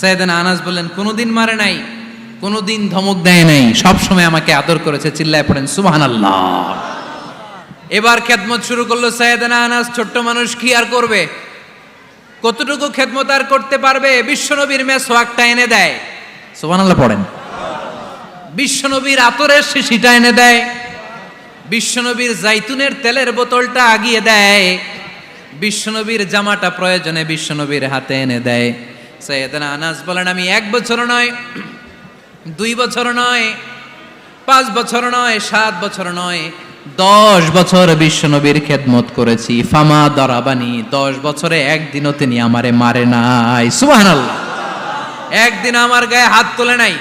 সৈয়দানা আনাস বললেন, কোনোদিন মারে নাই, কোনোদিন ধমক দেয় নাই সব সময় আমাকে আদর করেছে, চিল্লায় পড়েন, সুবহানাল্লাহ। এবার খেদমত শুরু করল সৈয়দানা আনাস, ছোট্ট মানুষ, কি আর করবে? কতটুকু খেদমত আর করতে পারবে? বিশ্বনবীর মেয়ে সোয়াকটা এনে দেয়, সুবহানাল্লাহ পড়েন। বিশ্বনবীর আতরের শিশিটা এনে দেয়, বিশ্বনবীর জাইতুনের তেলের বোতলটা আগিয়ে দেয়, বিশ্বনবীর জামাটা প্রয়োজনে বিশ্বনবীর হাতে এনে দেয়। সৈয়দনা আনাস বলেন, আমি এক বছর নয়, দুই বছর নয়, পাঁচ বছর নয়, সাত বছর নয়, দশ বছর বিশ্বনবীর খেদমত করেছি। ফামা দরাবানি, দশ বছরে একদিনও তিনি আমারে মারে নাই। সুবহানাল্লাহ। একদিন আমার গায়ে হাত তোলে নাই।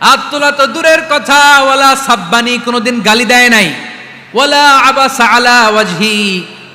হাত তোলা তো দূরের কথা, ওয়ালা সাব্বানি কোনোদিন গালি দেয় নাই। ওয়ালা আবাসা আলা ওয়াজহি।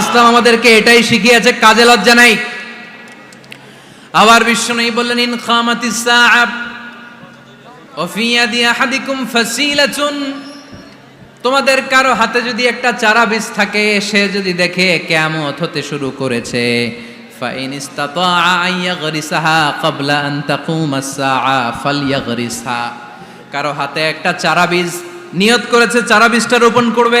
ইসলাম আমাদেরকে এটাই শিখিয়েছে কাজে লজ্জা নাই আবার বিশ্বনবী বললেন ইন খামাতিস সাআব وفي يد أحدكم فسيلة তোমাদের কারো হাতে যদি একটা চারা বীজ থাকে সে যদি দেখে কেয়ামত হতে শুরু করেছে فإن استطاع أن يغرسها قبل أن تقوم الساعة فليغرسها কারো হাতে একটা চারা বীজ নিয়ত করেছে চারা বীজটা রোপণ করবে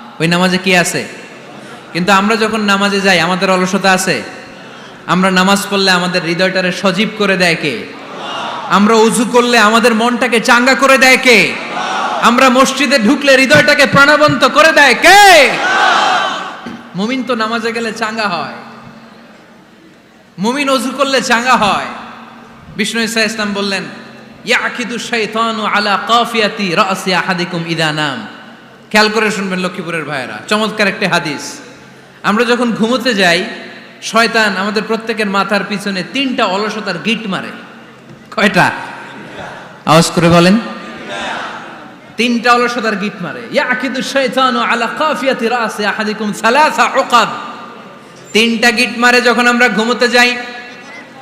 ওই নামাজে কি আছে? কিন্তু আমরা যখন নামাজে যাই, আমাদের অলসতা আছে। আমরা নামাজ পড়লে আমাদের হৃদয়টারে সজীব করে দেয় কে? আমরা উজু করলে আমাদের মনটাকে চাঙ্গা করে দেয় কে? আমরা মসজিদে ঢুকলে হৃদয়টাকে প্রাণবন্ত করে দেয় কে? মুমিন তো নামাজে গেলে চাঙ্গা হয়। মুমিন অজু করলে চাঙ্গা হয়। বিষ্ণু ইসা ইসলাম বললেন ইয়াকিদু শাইতানু আলা কাফিয়াতি রাসি আহাদিকুম ইদা নাম। খেয়াল করে শুনবেন লক্ষ্মীপুরের ভাইয়েরা। চমৎকার একটা হাদিস। আমরা যখন ঘুমোতে যাই, শয়তান আমাদের প্রত্যেকের মাথার পিছনে তিনটা অলসতার গিট মারে। কয়টা? আওয়াজ করে বলেন। তিনটা অলসতার গিট মারে। ইয়াকিদু শাইতানু আলা কাফিয়াতি রাসি আহাদিকুম সালাসা উকাব তিনটা গিট মারে যখন আমরা ঘুমোতে যাই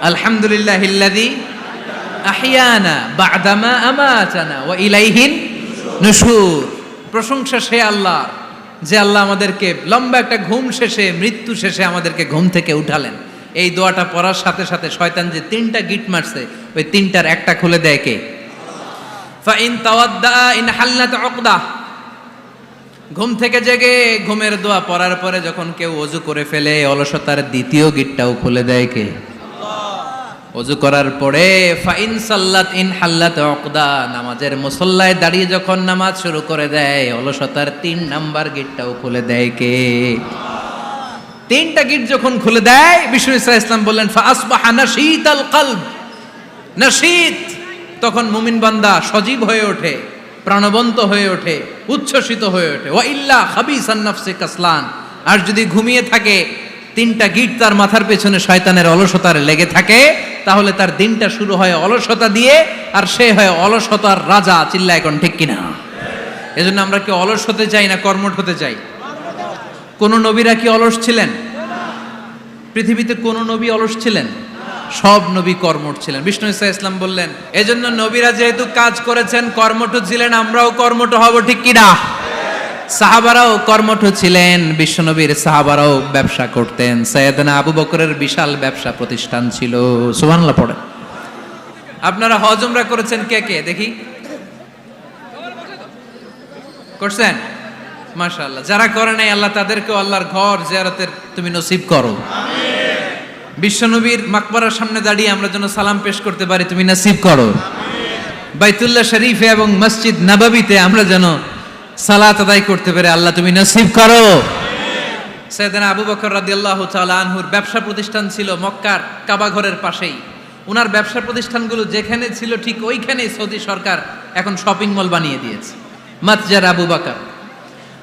আলহামদুলিল্লাহ ইল্লাযী আহিয়ানা বাদামা আমাতানা ওয়া ইলাইহিন নুশুর। প্রশংসা সে আল্লাহ যে আল্লাহ আমাদেরকে লম্বা একটা ঘুম শেষে, মৃত্যু শেষে আমাদেরকে ঘুম থেকে উঠালেন। এই দোয়াটা পড়ার সাথে সাথে শয়তান যে তিনটা গিট মারছে, ওই তিনটার একটা খুলে দেয় কে? Fine তাওয়াদ্দা in হাল্লাত উকদা। ঘুম থেকে জেগে ঘুমের দোয়া পড়ার পরে যখন কেউ অজু করে ফেলে, অলসতার দ্বিতীয় গিটটাও খুলে দেয় কে? অজু করার পরে, ফাইন সাল্লাত ইন হাল্লাত অকদা, নামাজের মুসল্লায় দাঁড়িয়ে যখন নামাজ শুরু করে দেয়, অলসতার তিন নাম্বার গেটটাও খুলে দেয় কে? তিনটা গিট যখন খুলে দেয়, বিষ্ণু ইসা ইসলাম বললেন নাশীত! আল তখন মুমিন বান্দা সজীব হয়ে ওঠে, প্রাণবন্ত হয়ে ওঠে, উচ্ছ্বসিত হয়ে ওঠে। ওয়া ইল্লা খাবিসান নাফসে কাসলান। আর যদি ঘুমিয়ে থাকে, তিনটা গিট তার মাথার পেছনে শয়তানের অলসতার লেগে থাকে তাহলে তার দিনটা শুরু হয় অলসতা দিয়ে, আর সে হয় অলসতার রাজা চিল্লা এখন ঠিক কিনা? এজন্য আমরা কি অলস হতে চাই না কর্মঠ হতে চাই? কোন নবীরা কি অলস ছিলেন? পৃথিবীতে কোন নবী অলস ছিলেন? সব নবী কর্মঠ ছিলেন। বিষ্ণু ইসা ইসলাম বললেন, এজন্য নবীরা যেহেতু কাজ করেছেন, কর্মঠ ছিলেন, আমরাও কর্মঠ হব, ঠিক কিনা? সাহাবারাও কর্মঠ ছিলেন, বিশ্বনবীর সাহাবারাও ব্যবসা করতেন। সৈয়দনা আবু বকরের বিশাল ব্যবসা প্রতিষ্ঠান ছিল। সুবহানাল্লাহ পড়ে আপনারা হজমরা করেছেন কে কে? দেখি। করছেন? মাশাআল্লাহ। যারা করে নাই, আল্লাহ তাদেরকেও আল্লাহর ঘর জিয়ারতের তুমি নসিব করো। বিশ্বনবীর মাকবরার সামনে দাঁড়িয়ে আমরা যেন সালাম পেশ করতে পারি, তুমি নসিব করো। বাইতুল্লাহ শরীফে এবং মসজিদ নবাবিতে আমরা যেন সালাত আদায় করতে পারি আল্লাহ তুমি নসিব করো। সৈয়দনা আবু বকর রাদিয়াল্লাহু তাআলা আনহুর ব্যবসা প্রতিষ্ঠান ছিল মক্কার কাবা ঘরের পাশেই। ওনার ব্যবসা প্রতিষ্ঠানগুলো যেখানে ছিল ঠিক ওইখানেই সৌদি সরকার এখন শপিং মল বানিয়ে দিয়েছে মাতজার আবু বাকার।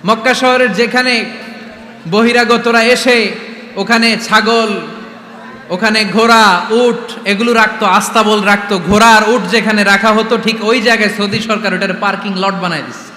মক্কা শহরের যেখানে বহিরাগতরা এসে ওখানে ছাগল ওখানে ঘোড়া উট এগুলো রাখতো আস্তাবল রাখতো ঘোড়া আর উট যেখানে রাখা হতো ঠিক ওই জায়গায় সৌদি সরকার ওটার পার্কিং লট বানায় দিচ্ছে।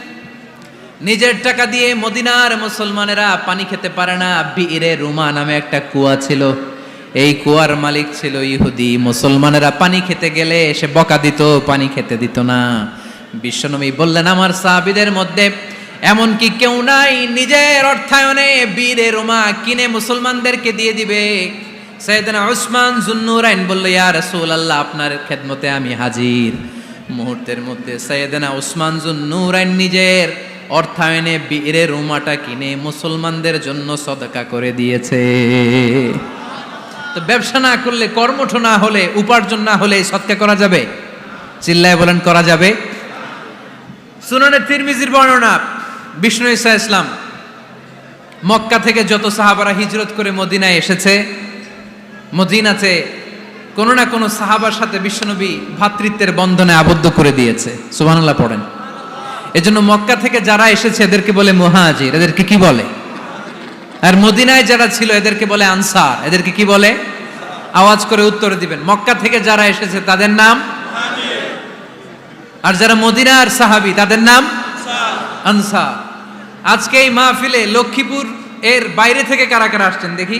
নিজের টাকা দিয়ে মদিনার মুসলমানেরা পানি খেতে পারে না। বীরে রুমা নামে একটা কুয়া ছিল। এই কুয়ার মালিক ছিল ইহুদি। মুসলমানেরা পানি খেতে গেলে সে বকা দিত, পানি খেতে দিত না। বিশ্বনবী বললেন, আমার সাহাবিদের মধ্যে এমন কি কেউ নাই, নিজের অর্থায়নে বীরে রোমা কিনে মুসলমানদেরকে দিয়ে দিবে। সৈয়দনা উসমান জুন্নুরাইন বলল, ইয়া রাসূলুল্লাহ, আপনার খেদমতে আমি হাজির। মুহূর্তের মধ্যে সৈয়দনা উসমান জুন্নুরাইন নিজের অর্থায়নে বীরে রোমাটা কিনে মুসলমানদের জন্য সদকা করে দিয়েছে। তো ব্যবসা না করলে, কর্মঠ না হলে, উপার্জন না হলে সৎকা করা যাবে? চিল্লায় বলেন, করা যাবে? সুনানে তিরমিজির বর্ণনা, বিষ্ণু ইসা ইসলাম, মক্কা থেকে যত সাহাবারা হিজরত করে মদিনায় এসেছে, মদিনাতে কোনো না কোনো সাহাবার সাথে বিশ্বনবী ভ্রাতৃত্বের বন্ধনে আবদ্ধ করে দিয়েছে। সুবহানাল্লাহ, পড়েন। এজন্য মক্কা থেকে যারা এসেছে, এদেরকে বলে মুহাজির, এদেরকে কি বলে? আর মদিনায় যারা ছিল, এদেরকে বলে আনসার, এদেরকে কি বলে? আওয়াজ করে উত্তর দিবেন। মক্কা থেকে যারা এসেছে, তাদের নাম? আর যারা মদিনার সাহাবি, তাদের নাম? আনসার। আজকে এই মাহফিলে লক্ষ্মীপুর এর বাইরে থেকে কারা কারা আসছেন দেখি?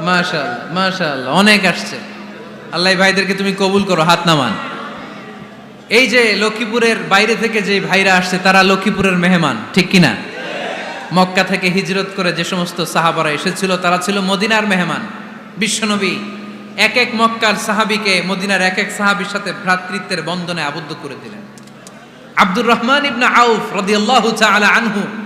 মাশাল মাশাল অনেক আসছে। আল্লাহ ভাইদেরকে তুমি কবুল করো, হাত নামান। এই যে লক্ষ্মীপুরের বাইরে থেকে যে ভাইরা আসছে, তারা লক্ষ্মীপুরের মেহমান, ঠিক কিনা? মক্কা থেকে হিজরত করে যে সমস্ত সাহাবারা এসেছিল, তারা ছিল মদিনার মেহমান, বিশ্বনবী। এক এক মক্কার সাহাবিকে মদিনার এক এক সাহাবির সাথে ভ্রাতৃত্বের বন্ধনে আবদ্ধ করে দিলেন। আব্দুর রহমান ইবনা আউফ রাদিয়াল্লাহু আনহু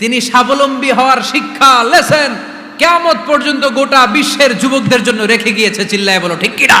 তিনি স্বাবলম্বী হওয়ার শিক্ষা লেসেন কেমত পর্যন্ত গোটা বিশ্বের যুবকদের জন্য রেখে গিয়েছে, চিল্লায় বলো, ঠিক কিনা?